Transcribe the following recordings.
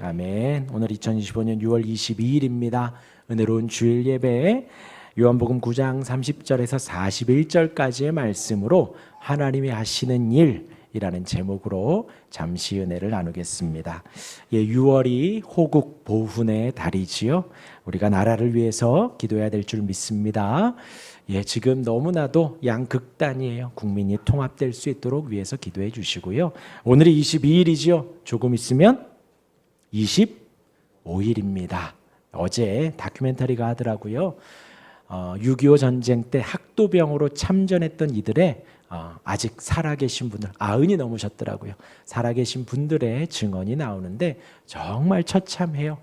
아멘. 오늘 2025년 6월 22일입니다. 은혜로운 주일 예배 요한복음 9장 30절에서 41절까지의 말씀으로 하나님이 하시는 일이라는 제목으로 잠시 은혜를 나누겠습니다. 예, 6월이 호국 보훈의 달이지요. 우리가 나라를 위해서 기도해야 될 줄 믿습니다. 예, 지금 너무나도 양극단이에요. 국민이 통합될 수 있도록 위해서 기도해 주시고요. 오늘이 22일이지요. 조금 있으면 25일입니다. 어제 다큐멘터리가 하더라고요. 어, 6.25 전쟁 때 학도병으로 참전했던 이들의 어, 아직 살아계신 분들 아흔이 넘으셨더라고요. 살아계신 분들의 증언이 나오는데 정말 처참해요.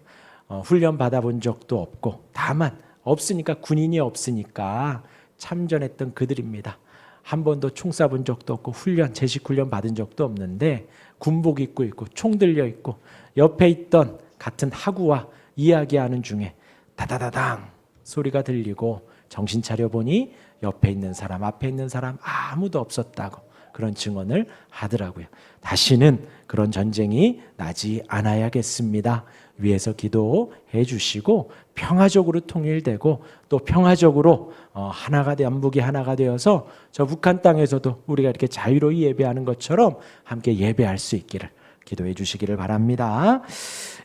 어, 훈련 받아본 적도 없고 다만 없으니까 군인이 없으니까 참전했던 그들입니다. 한 번도 총 쏴본 적도 없고 훈련 제식 훈련 받은 적도 없는데 군복 입고 있고 총 들려 있고 옆에 있던 같은 하구와 이야기하는 중에 다다다당 소리가 들리고 정신 차려 보니 옆에 있는 사람 앞에 있는 사람 아무도 없었다고 그런 증언을 하더라고요. 다시는 그런 전쟁이 나지 않아야겠습니다. 위에서 기도해 주시고 평화적으로 통일되고 또 평화적으로 어, 하나가 남북이 하나가 되어서 저 북한 땅에서도 우리가 이렇게 자유로이 예배하는 것처럼 함께 예배할 수 있기를 기도해 주시기를 바랍니다.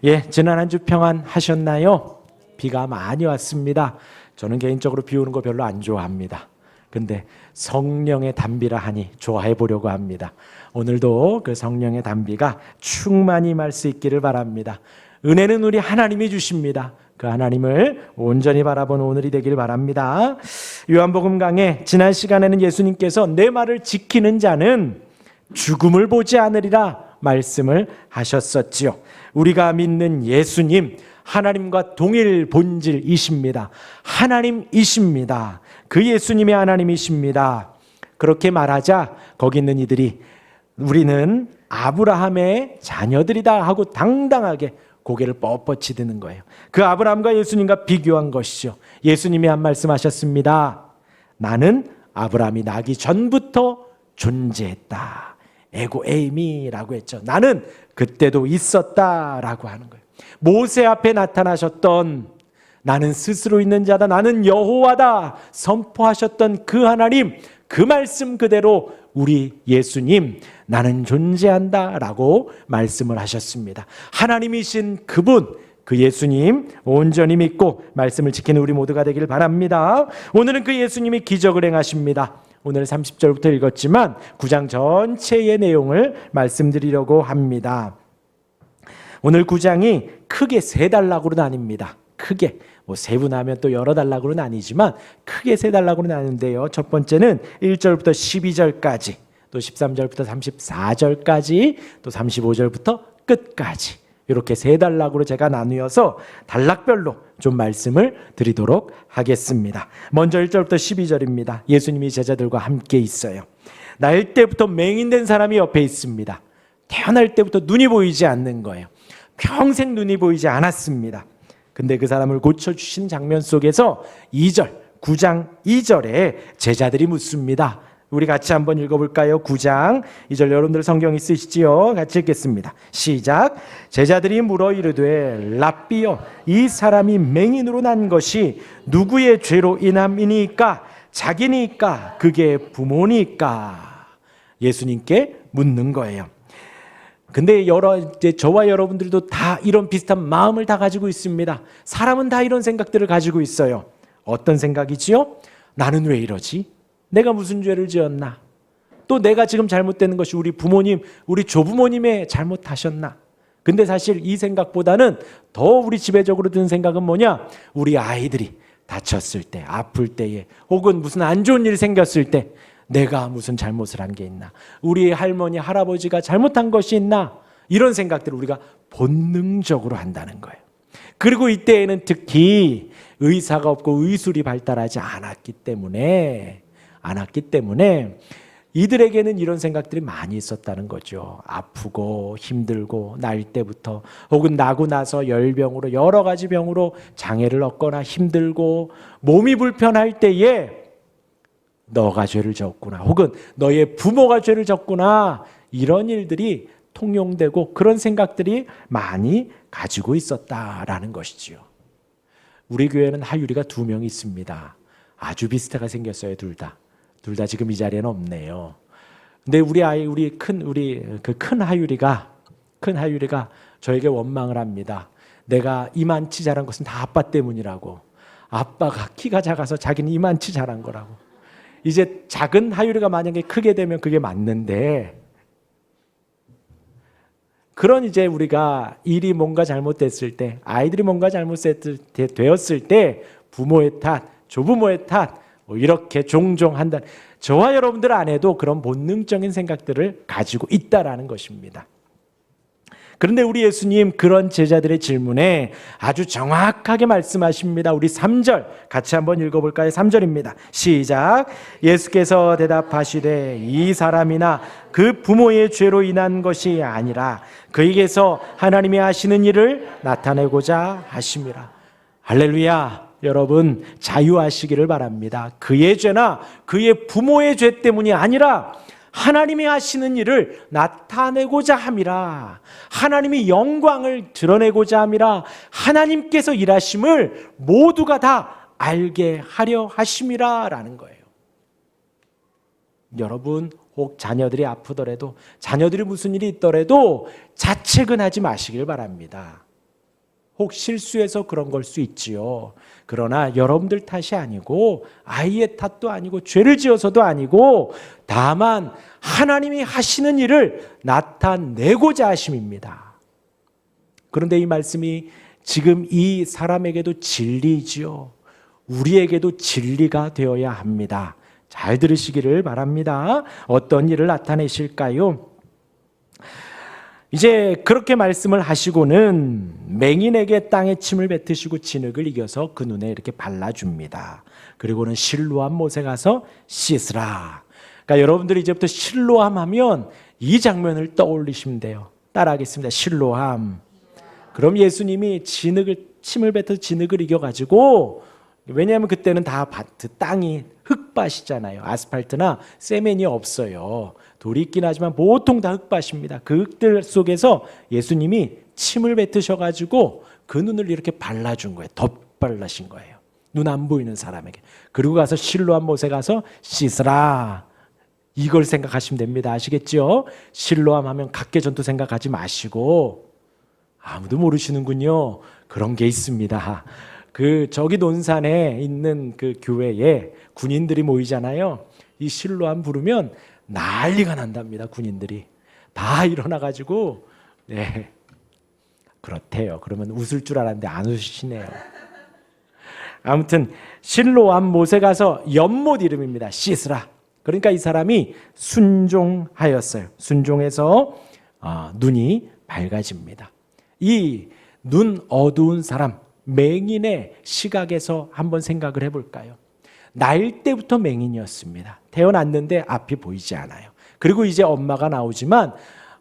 예, 지난 한 주 평안 하셨나요? 비가 많이 왔습니다. 저는 개인적으로 비 오는 거 별로 안 좋아합니다. 근데 성령의 담비라 하니 좋아해 보려고 합니다. 오늘도 그 성령의 담비가 충만히 말 수 있기를 바랍니다. 은혜는 우리 하나님이 주십니다. 그 하나님을 온전히 바라보는 오늘이 되길 바랍니다. 요한복음 강의 지난 시간에는 예수님께서 내 말을 지키는 자는 죽음을 보지 않으리라 말씀을 하셨었지요. 우리가 믿는 예수님 하나님과 동일 본질이십니다. 하나님이십니다. 그 예수님이 하나님이십니다. 그렇게 말하자 거기 있는 이들이 우리는 아브라함의 자녀들이다 하고 당당하게 고개를 뻣뻣이 드는 거예요. 그 아브라함과 예수님과 비교한 것이죠. 예수님이 한 말씀 하셨습니다. 나는 아브라함이 나기 전부터 존재했다. 에고 에이미라고 했죠. 나는 그때도 있었다라고 하는 거예요. 모세 앞에 나타나셨던 나는 스스로 있는 자다. 나는 여호와다. 선포하셨던 그 하나님, 그 말씀 그대로 우리 예수님, 나는 존재한다라고 말씀을 하셨습니다. 하나님이신 그분, 그 예수님 온전히 믿고 말씀을 지키는 우리 모두가 되기를 바랍니다. 오늘은 그 예수님이 기적을 행하십니다. 오늘 30절부터 읽었지만 9장 전체의 내용을 말씀드리려고 합니다. 오늘 9장이 크게 세 단락으로 나뉩니다. 크게 뭐 세분하면 또 여러 단락으로 나뉘지만 크게 세 단락으로 나누는데요. 첫 번째는 1절부터 12절까지 또 13절부터 34절까지 또 35절부터 끝까지 이렇게 세 단락으로 제가 나누어서 단락별로 좀 말씀을 드리도록 하겠습니다. 먼저 1절부터 12절입니다. 예수님이 제자들과 함께 있어요. 날 때부터 맹인된 사람이 옆에 있습니다. 태어날 때부터 눈이 보이지 않는 거예요. 평생 눈이 보이지 않았습니다. 근데 그 사람을 고쳐주신 장면 속에서 2절, 9장 2절에 제자들이 묻습니다. 우리 같이 한번 읽어볼까요? 9장 2절 여러분들 성경 있으시지요? 같이 읽겠습니다. 시작. 제자들이 물어 이르되 랍비여 이 사람이 맹인으로 난 것이 누구의 죄로 인함이니까 자기니까 그게 부모니까 예수님께 묻는 거예요. 근데 여러 이제 저와 여러분들도 다 이런 비슷한 마음을 다 가지고 있습니다. 사람은 다 이런 생각들을 가지고 있어요. 어떤 생각이지요? 나는 왜 이러지? 내가 무슨 죄를 지었나? 또 내가 지금 잘못되는 것이 우리 부모님, 우리 조부모님의 잘못하셨나? 근데 사실 이 생각보다는 더 우리 지배적으로 드는 생각은 뭐냐? 우리 아이들이 다쳤을 때, 아플 때에, 혹은 무슨 안 좋은 일 생겼을 때, 내가 무슨 잘못을 한 게 있나? 우리 할머니, 할아버지가 잘못한 것이 있나? 이런 생각들을 우리가 본능적으로 한다는 거예요. 그리고 이때에는 특히 의사가 없고 의술이 발달하지 않았기 때문에 않았기 때문에 이들에게는 이런 생각들이 많이 있었다는 거죠. 아프고 힘들고 날 때부터 혹은 나고 나서 열병으로 여러 가지 병으로 장애를 얻거나 힘들고 몸이 불편할 때에 너가 죄를 졌구나. 혹은 너의 부모가 죄를 졌구나. 이런 일들이 통용되고 그런 생각들이 많이 가지고 있었다라는 것이지요. 우리 교회는 하율이가 두명 있습니다. 아주 비슷하게 생겼어요, 둘 다. 둘 다 지금 이 자리에는 없네요. 근데 우리 아이, 우리 큰 우리 그 큰 하율이가 큰 하율이가 저에게 원망을 합니다. 내가 이만치 자란 것은 다 아빠 때문이라고. 아빠가 키가 작아서 자기는 이만치 자란 거라고. 이제 작은 하율이가 만약에 크게 되면 그게 맞는데 그런 이제 우리가 일이 뭔가 잘못됐을 때 아이들이 뭔가 잘못되었을 때 부모의 탓, 조부모의 탓, 뭐 이렇게 종종 한다. 저와 여러분들 안에도 그런 본능적인 생각들을 가지고 있다라는 것입니다. 그런데 우리 예수님 그런 제자들의 질문에 아주 정확하게 말씀하십니다. 우리 3절 같이 한번 읽어볼까요? 3절입니다. 시작. 예수께서 대답하시되 이 사람이나 그 부모의 죄로 인한 것이 아니라 그에게서 하나님이 하시는 일을 나타내고자 하심이라. 할렐루야. 여러분 자유하시기를 바랍니다. 그의 죄나 그의 부모의 죄 때문이 아니라 하나님이 하시는 일을 나타내고자 함이라. 하나님이 영광을 드러내고자 함이라. 하나님께서 일하심을 모두가 다 알게 하려 하심이라라는 거예요. 여러분 혹 자녀들이 아프더라도 자녀들이 무슨 일이 있더라도 자책은 하지 마시길 바랍니다. 혹 실수해서 그런 걸 수 있지요. 그러나 여러분들 탓이 아니고 아이의 탓도 아니고 죄를 지어서도 아니고 다만 하나님이 하시는 일을 나타내고자 하심입니다. 그런데 이 말씀이 지금 이 사람에게도 진리지요. 우리에게도 진리가 되어야 합니다. 잘 들으시기를 바랍니다. 어떤 일을 나타내실까요? 이제 그렇게 말씀을 하시고는 맹인에게 땅에 침을 뱉으시고 진흙을 이겨서 그 눈에 이렇게 발라줍니다. 그리고는 실로암 못에 가서 씻으라. 그러니까 여러분들이 이제부터 실로암 하면 이 장면을 떠올리시면 돼요. 따라하겠습니다. 실로암. 그럼 예수님이 진흙을 침을 뱉어 진흙을 이겨가지고 왜냐하면 그때는 다 밭, 땅이 흙밭이잖아요. 아스팔트나 세면이 없어요. 돌이 있긴 하지만 보통 다 흙밭입니다. 그 흙들 속에서 예수님이 침을 뱉으셔가지고 그 눈을 이렇게 발라준 거예요. 덧발라신 거예요. 눈 안 보이는 사람에게. 그리고 가서 실로암 못에 가서 씻으라. 이걸 생각하시면 됩니다. 아시겠죠? 실로암 하면 각계 전투 생각하지 마시고 아무도 모르시는군요. 그런 게 있습니다. 그 저기 논산에 있는 그 교회에 군인들이 모이잖아요. 이 실로암 부르면 난리가 난답니다. 군인들이 다 일어나 가지고 네 그렇대요. 그러면 웃을 줄 알았는데 안 웃으시네요. 아무튼 실로암 못에 가서 연못 이름입니다. 시스라. 그러니까 이 사람이 순종하였어요. 순종해서 어, 눈이 밝아집니다. 이 눈 어두운 사람 맹인의 시각에서 한번 생각을 해볼까요? 날 때부터 맹인이었습니다. 태어났는데 앞이 보이지 않아요. 그리고 이제 엄마가 나오지만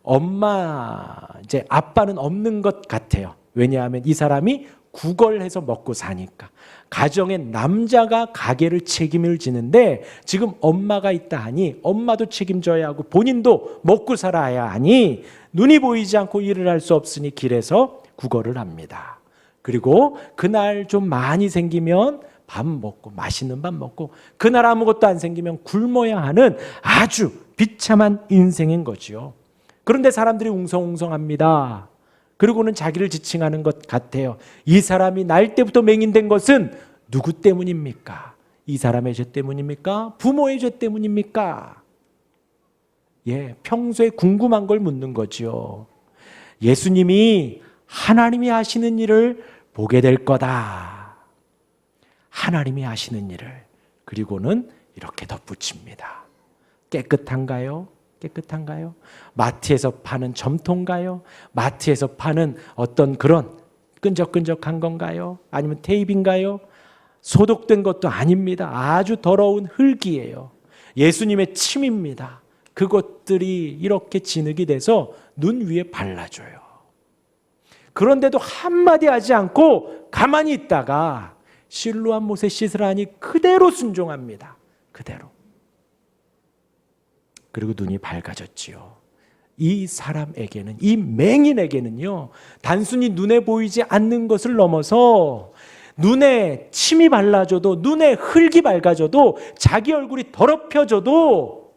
엄마 이제 아빠는 없는 것 같아요. 왜냐하면 이 사람이 구걸해서 먹고 사니까 가정에 남자가 가게를 책임을 지는데 지금 엄마가 있다 하니 엄마도 책임져야 하고 본인도 먹고 살아야 하니 눈이 보이지 않고 일을 할 수 없으니 길에서 구걸을 합니다. 그리고 그날 좀 많이 생기면 밥 먹고 맛있는 밥 먹고 그날 아무것도 안 생기면 굶어야 하는 아주 비참한 인생인 거지요. 그런데 사람들이 웅성웅성합니다. 그리고는 자기를 지칭하는 것 같아요. 이 사람이 날 때부터 맹인된 것은 누구 때문입니까? 이 사람의 죄 때문입니까? 부모의 죄 때문입니까? 예, 평소에 궁금한 걸 묻는 거지요. 예수님이 하나님이 하시는 일을 보게 될 거다. 하나님이 하시는 일을. 그리고는 이렇게 덧붙입니다. 깨끗한가요? 깨끗한가요? 마트에서 파는 점토인가요? 마트에서 파는 어떤 그런 끈적끈적한 건가요? 아니면 테이프인가요? 소독된 것도 아닙니다. 아주 더러운 흙이에요. 예수님의 침입니다. 그것들이 이렇게 진흙이 돼서 눈 위에 발라줘요. 그런데도 한마디 하지 않고 가만히 있다가 실로한 못에 씻으라니 그대로 순종합니다. 그대로. 그리고 눈이 밝아졌지요. 이 사람에게는 이 맹인에게는요 단순히 눈에 보이지 않는 것을 넘어서 눈에 침이 발라져도 눈에 흙이 밝아져도 자기 얼굴이 더럽혀져도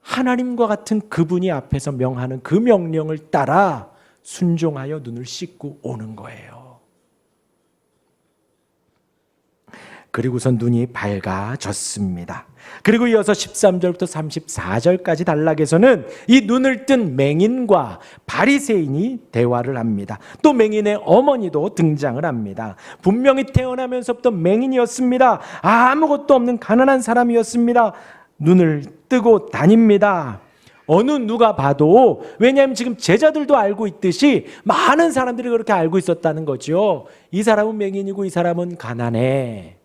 하나님과 같은 그분이 앞에서 명하는 그 명령을 따라 순종하여 눈을 씻고 오는 거예요. 그리고선 눈이 밝아졌습니다. 그리고 이어서 13절부터 34절까지 단락에서는 이 눈을 뜬 맹인과 바리새인이 대화를 합니다. 또 맹인의 어머니도 등장을 합니다. 분명히 태어나면서부터 맹인이었습니다. 아무것도 없는 가난한 사람이었습니다. 눈을 뜨고 다닙니다. 어느 누가 봐도 왜냐하면 지금 제자들도 알고 있듯이 많은 사람들이 그렇게 알고 있었다는 거죠. 이 사람은 맹인이고 이 사람은 가난해.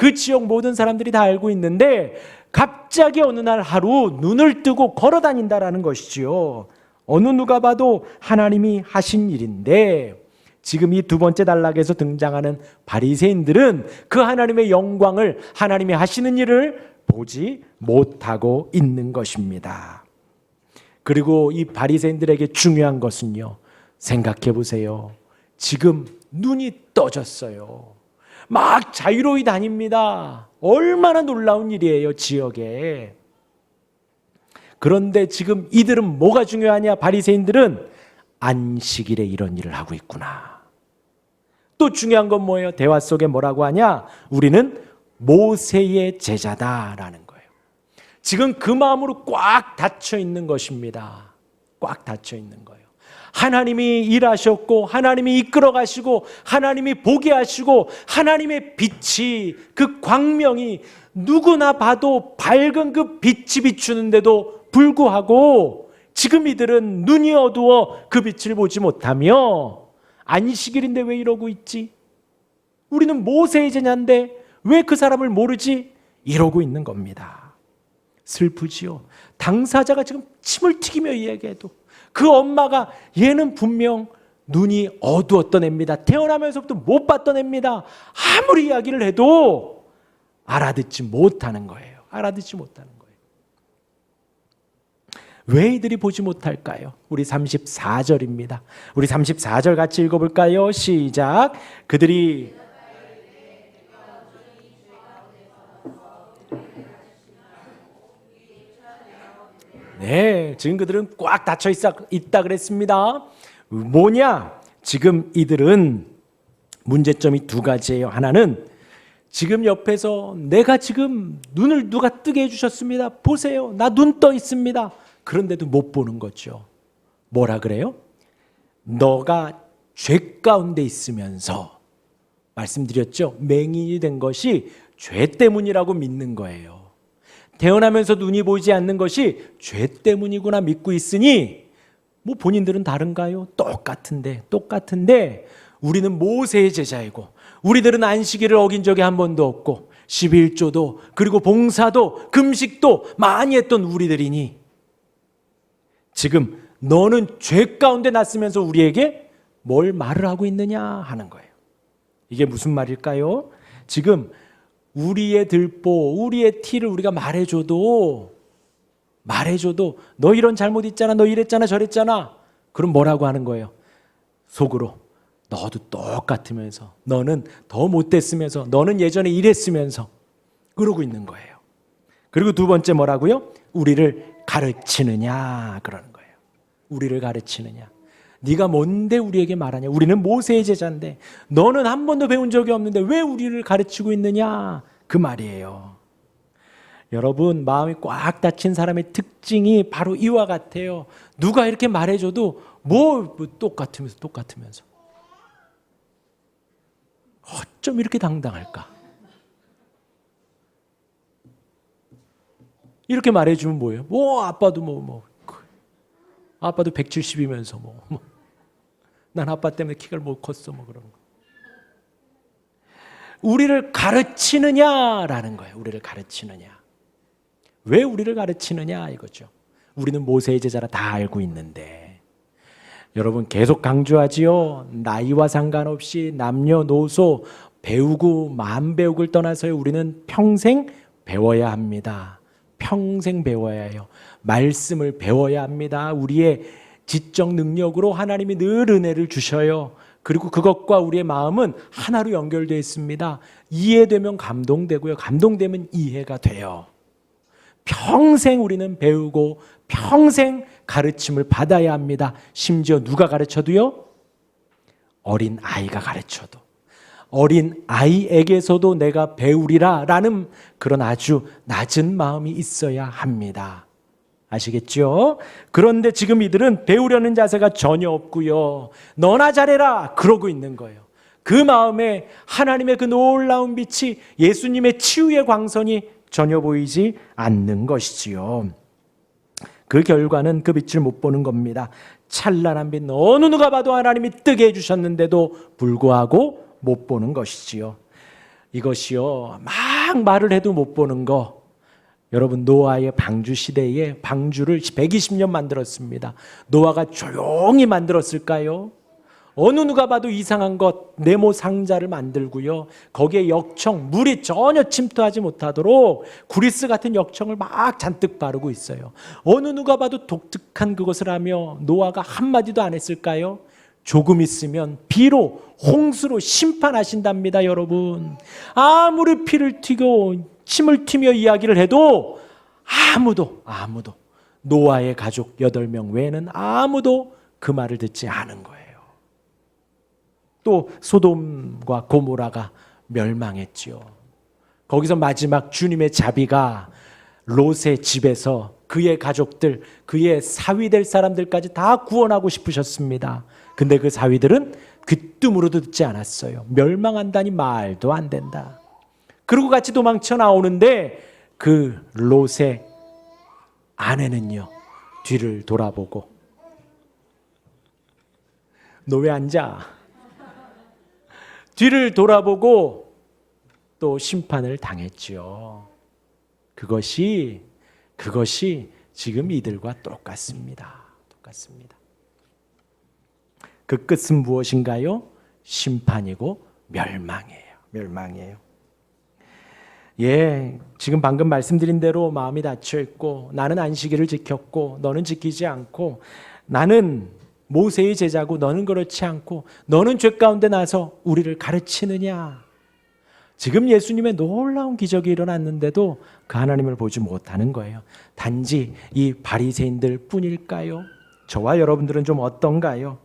그 지역 모든 사람들이 다 알고 있는데 갑자기 어느 날 하루 눈을 뜨고 걸어 다닌다라는 것이지요. 어느 누가 봐도 하나님이 하신 일인데 지금 이 두 번째 단락에서 등장하는 바리새인들은 그 하나님의 영광을 하나님이 하시는 일을 보지 못하고 있는 것입니다. 그리고 이 바리새인들에게 중요한 것은요. 생각해 보세요. 지금 눈이 떠졌어요. 막 자유로이 다닙니다. 얼마나 놀라운 일이에요, 지역에. 그런데 지금 이들은 뭐가 중요하냐? 바리새인들은 안식일에 이런 일을 하고 있구나. 또 중요한 건 뭐예요? 대화 속에 뭐라고 하냐? 우리는 모세의 제자다라는 거예요. 지금 그 마음으로 꽉 닫혀 있는 것입니다. 꽉 닫혀 있는 거예요. 하나님이 일하셨고 하나님이 이끌어 가시고 하나님이 보게 하시고 하나님의 빛이 그 광명이 누구나 봐도 밝은 그 빛이 비추는데도 불구하고 지금 이들은 눈이 어두워 그 빛을 보지 못하며 안식일인데 왜 이러고 있지? 우리는 모세의 제자인데 왜 그 사람을 모르지? 이러고 있는 겁니다. 슬프지요. 당사자가 지금 침을 튀기며 이야기해도 그 엄마가 얘는 분명 눈이 어두웠던 애입니다. 태어나면서부터 못 봤던 애입니다. 아무리 이야기를 해도 알아듣지 못하는 거예요. 알아듣지 못하는 거예요. 왜 이들이 보지 못할까요? 우리 34절입니다. 우리 34절 같이 읽어볼까요? 시작. 그들이 네, 지금 그들은 꽉 닫혀 있다, 있다 그랬습니다. 뭐냐? 지금 이들은 문제점이 두 가지예요. 하나는 지금 옆에서 내가 지금 눈을 누가 뜨게 해주셨습니다. 보세요. 나 눈 떠 있습니다. 그런데도 못 보는 거죠. 뭐라 그래요? 너가 죄 가운데 있으면서 말씀드렸죠. 맹인이 된 것이 죄 때문이라고 믿는 거예요. 태어나면서 눈이 보이지 않는 것이 죄 때문이구나 믿고 있으니 뭐 본인들은 다른가요? 똑같은데 똑같은데 우리는 모세의 제자이고 우리들은 안식일을 어긴 적이 한 번도 없고 11조도 그리고 봉사도 금식도 많이 했던 우리들이니 지금 너는 죄 가운데 났으면서 우리에게 뭘 말을 하고 있느냐 하는 거예요. 이게 무슨 말일까요? 지금 우리의 들보, 우리의 티를 우리가 말해줘도 말해줘도 너 이런 잘못 있잖아, 너 이랬잖아, 저랬잖아. 그럼 뭐라고 하는 거예요? 속으로 너도 똑같으면서 너는 더 못됐으면서 너는 예전에 이랬으면서 그러고 있는 거예요. 그리고 두 번째 뭐라고요? 우리를 가르치느냐 그러는 거예요. 우리를 가르치느냐. 네가 뭔데 우리에게 말하냐? 우리는 모세의 제자인데 너는 한 번도 배운 적이 없는데 왜 우리를 가르치고 있느냐? 그 말이에요. 여러분 마음이 꽉 닫힌 사람의 특징이 바로 이와 같아요. 누가 이렇게 말해줘도 뭐, 뭐 똑같으면서 똑같으면서 어쩜 이렇게 당당할까? 이렇게 말해주면 뭐예요? 뭐 아빠도 뭐 뭐. 아빠도 170이면서 뭐. 뭐. 난 아빠 때문에 키가 못 컸어 뭐 그런 거. 우리를 가르치느냐라는 거예요. 우리를 가르치느냐. 왜 우리를 가르치느냐 이거죠. 우리는 모세의 제자라 다 알고 있는데 여러분 계속 강조하지요. 나이와 상관없이 남녀노소 배우고 만 배우고를 떠나서요. 우리는 평생 배워야 합니다. 평생 배워야 해요. 말씀을 배워야 합니다. 우리의 지적 능력으로 하나님이 늘 은혜를 주셔요. 그리고 그것과 우리의 마음은 하나로 연결되어 있습니다. 이해되면 감동되고요. 감동되면 이해가 돼요. 평생 우리는 배우고 평생 가르침을 받아야 합니다. 심지어 누가 가르쳐도요? 어린 아이가 가르쳐도. 어린 아이에게서도 내가 배우리라 라는 그런 아주 낮은 마음이 있어야 합니다. 아시겠죠? 그런데 지금 이들은 배우려는 자세가 전혀 없고요. 너나 잘해라 그러고 있는 거예요. 그 마음에 하나님의 그 놀라운 빛이 예수님의 치유의 광선이 전혀 보이지 않는 것이지요. 그 결과는 그 빛을 못 보는 겁니다. 찬란한 빛 어느 누가 봐도 하나님이 뜨게 해주셨는데도 불구하고 못 보는 것이지요. 이것이요 막 말을 해도 못 보는 거. 여러분 노아의 방주 시대에 방주를 120년 만들었습니다. 노아가 조용히 만들었을까요? 어느 누가 봐도 이상한 것 네모 상자를 만들고요. 거기에 역청 물이 전혀 침투하지 못하도록 구리스 같은 역청을 막 잔뜩 바르고 있어요. 어느 누가 봐도 독특한 그것을 하며 노아가 한 마디도 안 했을까요? 조금 있으면 비로 홍수로 심판하신답니다, 여러분. 아무리 피를 튀고 침을 튀며 이야기를 해도 아무도 아무도 노아의 가족 8명 외에는 아무도 그 말을 듣지 않은 거예요. 또 소돔과 고모라가 멸망했지요. 거기서 마지막 주님의 자비가 롯의 집에서 그의 가족들, 그의 사위 될 사람들까지 다 구원하고 싶으셨습니다. 근데 그 사위들은 귀뜸으로도 듣지 않았어요. 멸망한다니 말도 안 된다. 그리고 같이 도망쳐 나오는데 그 롯의 아내는요 뒤를 돌아보고 너 왜 앉아? 뒤를 돌아보고 또 심판을 당했지요. 그것이 그것이 지금 이들과 똑같습니다. 똑같습니다. 그 끝은 무엇인가요? 심판이고 멸망이에요. 멸망이에요. 예, 지금 방금 말씀드린 대로 마음이 닫혀 있고 나는 안식일을 지켰고 너는 지키지 않고 나는 모세의 제자고 너는 그렇지 않고 너는 죄 가운데 나서 우리를 가르치느냐? 지금 예수님의 놀라운 기적이 일어났는데도 그 하나님을 보지 못하는 거예요. 단지 이 바리새인들 뿐일까요? 저와 여러분들은 좀 어떤가요?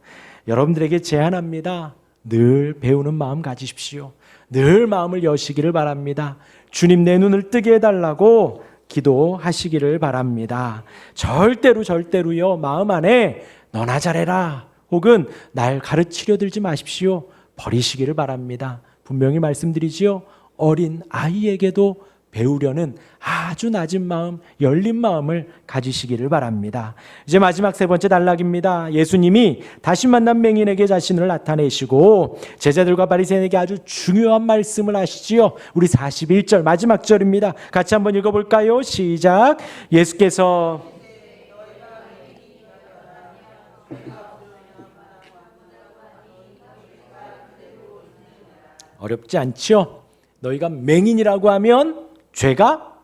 여러분들에게 제안합니다. 늘 배우는 마음 가지십시오. 늘 마음을 여시기를 바랍니다. 주님 내 눈을 뜨게 해달라고 기도하시기를 바랍니다. 절대로 절대로요 마음 안에 너나 잘해라 혹은 날 가르치려 들지 마십시오. 버리시기를 바랍니다. 분명히 말씀드리지요. 어린 아이에게도 배우려는 아주 낮은 마음, 열린 마음을 가지시기를 바랍니다. 이제 마지막 세 번째 단락입니다. 예수님이 다시 만난 맹인에게 자신을 나타내시고 제자들과 바리새인에게 아주 중요한 말씀을 하시지요. 우리 41절 마지막 절입니다. 같이 한번 읽어 볼까요? 시작. 예수께서 어렵지 않죠? 너희가 맹인이라고 하면 죄가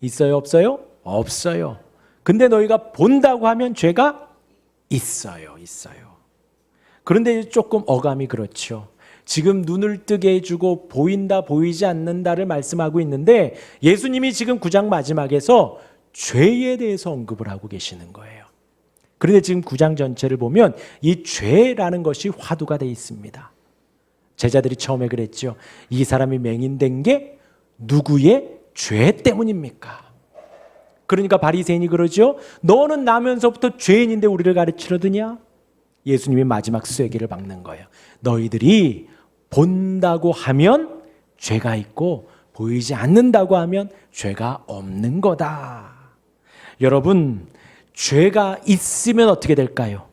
있어요, 없어요? 없어요. 근데 너희가 본다고 하면 죄가 있어요, 있어요. 그런데 조금 어감이 그렇죠. 지금 눈을 뜨게 해주고 보인다, 보이지 않는다를 말씀하고 있는데 예수님이 지금 구장 마지막에서 죄에 대해서 언급을 하고 계시는 거예요. 그런데 지금 구장 전체를 보면 이 죄라는 것이 화두가 돼 있습니다. 제자들이 처음에 그랬죠. 이 사람이 맹인된 게 누구의 죄 때문입니까? 그러니까 바리새인이 그러죠. 너는 나면서부터 죄인인데 우리를 가르치려드냐? 예수님이 마지막 쐐기를 박는 거예요. 너희들이 본다고 하면 죄가 있고 보이지 않는다고 하면 죄가 없는 거다. 여러분, 죄가 있으면 어떻게 될까요?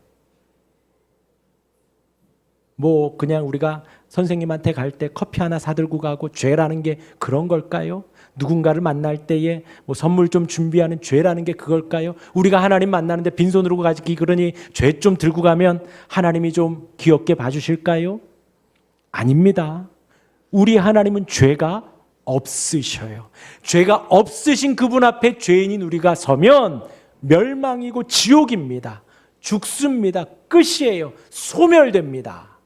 뭐 그냥 우리가 선생님한테 갈 때 커피 하나 사들고 가고 죄라는 게 그런 걸까요? 누군가를 만날 때에 뭐 선물 좀 준비하는 죄라는 게 그걸까요? 우리가 하나님 만나는데 빈손으로 가기 그러니 죄 좀 들고 가면 하나님이 좀 귀엽게 봐주실까요? 아닙니다. 우리 하나님은 죄가 없으셔요. 죄가 없으신 그분 앞에 죄인인 우리가 서면 멸망이고 지옥입니다. 죽습니다. 끝이에요. 소멸됩니다.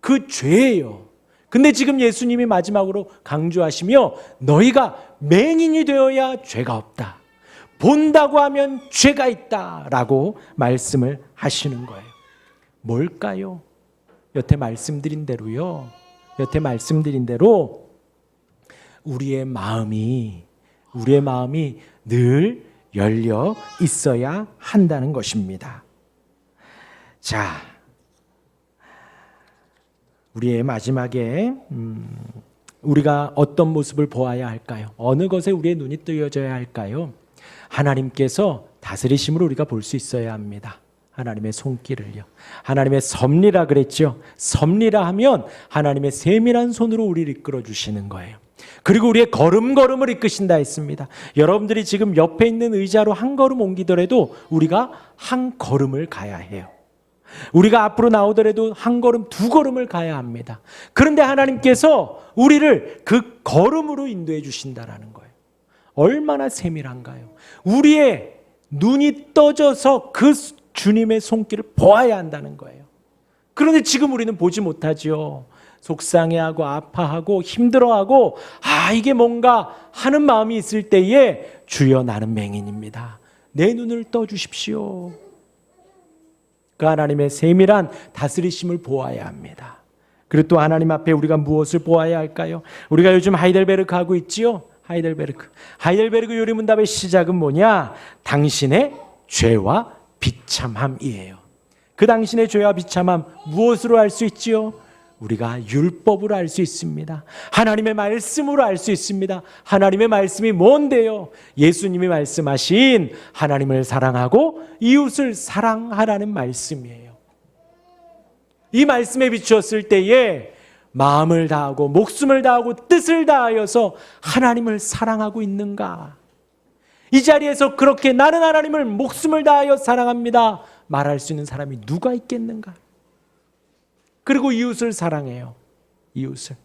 그 죄예요. 근데 지금 예수님이 마지막으로 강조하시며 너희가 맹인이 되어야 죄가 없다. 본다고 하면 죄가 있다 라고 말씀을 하시는 거예요. 뭘까요? 여태 말씀드린 대로요. 여태 말씀드린 대로 우리의 마음이 우리의 마음이 늘 열려 있어야 한다는 것입니다. 자, 우리의 마지막에 음, 우리가 어떤 모습을 보아야 할까요? 어느 것에 우리의 눈이 뜨여져야 할까요? 하나님께서 다스리심을 우리가 볼 수 있어야 합니다. 하나님의 손길을요. 하나님의 섭리라 그랬죠. 섭리라 하면 하나님의 세밀한 손으로 우리를 이끌어 주시는 거예요. 그리고 우리의 걸음걸음을 이끄신다 했습니다. 여러분들이 지금 옆에 있는 의자로 한 걸음 옮기더라도 우리가 한 걸음을 가야 해요. 우리가 앞으로 나오더라도 한 걸음, 두 걸음을 가야 합니다. 그런데 하나님께서 우리를 그 걸음으로 인도해 주신다라는 거예요. 얼마나 세밀한가요? 우리의 눈이 떠져서 그 주님의 손길을 보아야 한다는 거예요. 그런데 지금 우리는 보지 못하지요. 속상해하고 아파하고 힘들어하고 아 이게 뭔가 하는 마음이 있을 때에 주여 나는 맹인입니다. 내 눈을 떠 주십시오. 그 하나님의 세밀한 다스리심을 보아야 합니다. 그리고 또 하나님 앞에 우리가 무엇을 보아야 할까요? 우리가 요즘 하이델베르크 하고 있지요. 하이델베르크. 하이델베르크 요리문답의 시작은 뭐냐? 당신의 죄와 비참함이에요. 그 당신의 죄와 비참함 무엇으로 알 수 있지요? 우리가 율법으로 알 수 있습니다. 하나님의 말씀으로 알 수 있습니다. 하나님의 말씀이 뭔데요? 예수님이 말씀하신 하나님을 사랑하고 이웃을 사랑하라는 말씀이에요. 이 말씀에 비추었을 때에 마음을 다하고 목숨을 다하고 뜻을 다하여서 하나님을 사랑하고 있는가? 이 자리에서 그렇게 나는 하나님을 목숨을 다하여 사랑합니다. 말할 수 있는 사람이 누가 있겠는가? 그리고 이웃을 사랑해요. 이웃을.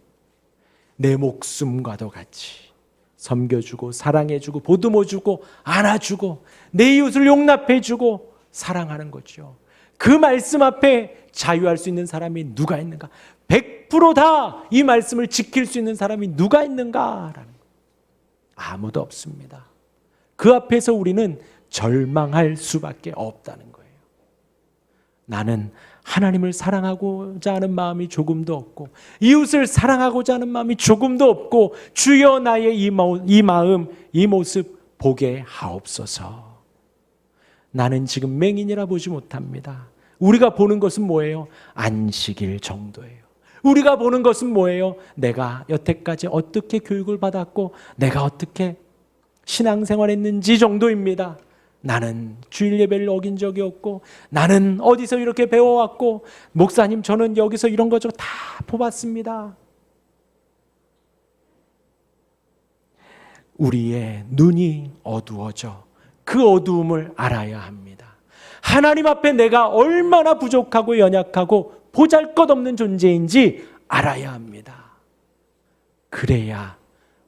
내 목숨과도 같이 섬겨주고 사랑해주고 보듬어주고 안아주고 내 이웃을 용납해주고 사랑하는 거죠. 그 말씀 앞에 자유할 수 있는 사람이 누가 있는가? 100%다 이 말씀을 지킬 수 있는 사람이 누가 있는가라는 아무도 없습니다. 그 앞에서 우리는 절망할 수밖에 없다는 거예요. 나는 하나님을 사랑하고자 하는 마음이 조금도 없고 이웃을 사랑하고자 하는 마음이 조금도 없고 주여 나의 이 마음, 이, 모습 보게 하옵소서. 나는 지금 맹인이라 보지 못합니다. 우리가 보는 것은 뭐예요? 안식일 정도예요. 우리가 보는 것은 뭐예요? 내가 여태까지 어떻게 교육을 받았고 내가 어떻게 신앙생활했는지 정도입니다. 나는 주일 예배를 어긴 적이 없고 나는 어디서 이렇게 배워왔고 목사님 저는 여기서 이런 거 저거 다 뽑았습니다. 우리의 눈이 어두워져 그 어두움을 알아야 합니다. 하나님 앞에 내가 얼마나 부족하고 연약하고 보잘 것 없는 존재인지 알아야 합니다. 그래야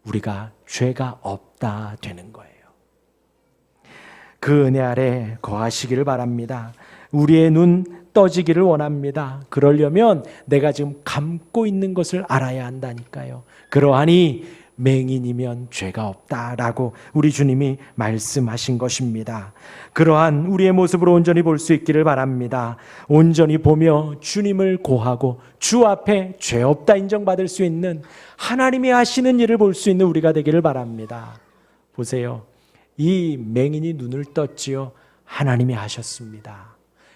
우리가 죄가 없다 되는 거예요. 그 은혜 아래 거하시기를 바랍니다. 우리의 눈 떠지기를 원합니다. 그러려면 내가 지금 감고 있는 것을 알아야 한다니까요. 그러하니 맹인이면 죄가 없다라고 우리 주님이 말씀하신 것입니다. 그러한 우리의 모습으로 온전히 볼 수 있기를 바랍니다. 온전히 보며 주님을 고하고 주 앞에 죄 없다 인정받을 수 있는 하나님이 하시는 일을 볼 수 있는 우리가 되기를 바랍니다. 보세요. 이 맹인이 눈을 떴지요. 하나님이 하셨습니다.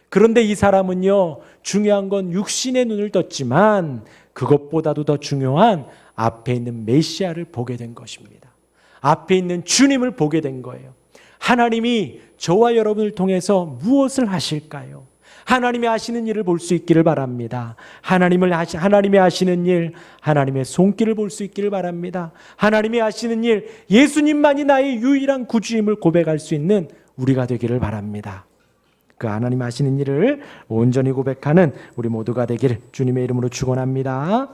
그런데 이 사람은요, 중요한 건 육신의 눈을 떴지만 그것보다도 더 중요한 앞에 있는 메시아를 보게 된 것입니다. 앞에 있는 주님을 보게 된 거예요. 하나님이 저와 여러분을 통해서 무엇을 하실까요? 하나님이 하시는 일을 볼 수 있기를 바랍니다. 하나님을 하시, 하나님이 하시는 일, 하나님의 손길을 볼 수 있기를 바랍니다. 하나님이 하시는 일, 예수님만이 나의 유일한 구주임을 고백할 수 있는 우리가 되기를 바랍니다. 그 하나님 하시는 일을 온전히 고백하는 우리 모두가 되기를 주님의 이름으로 축원합니다.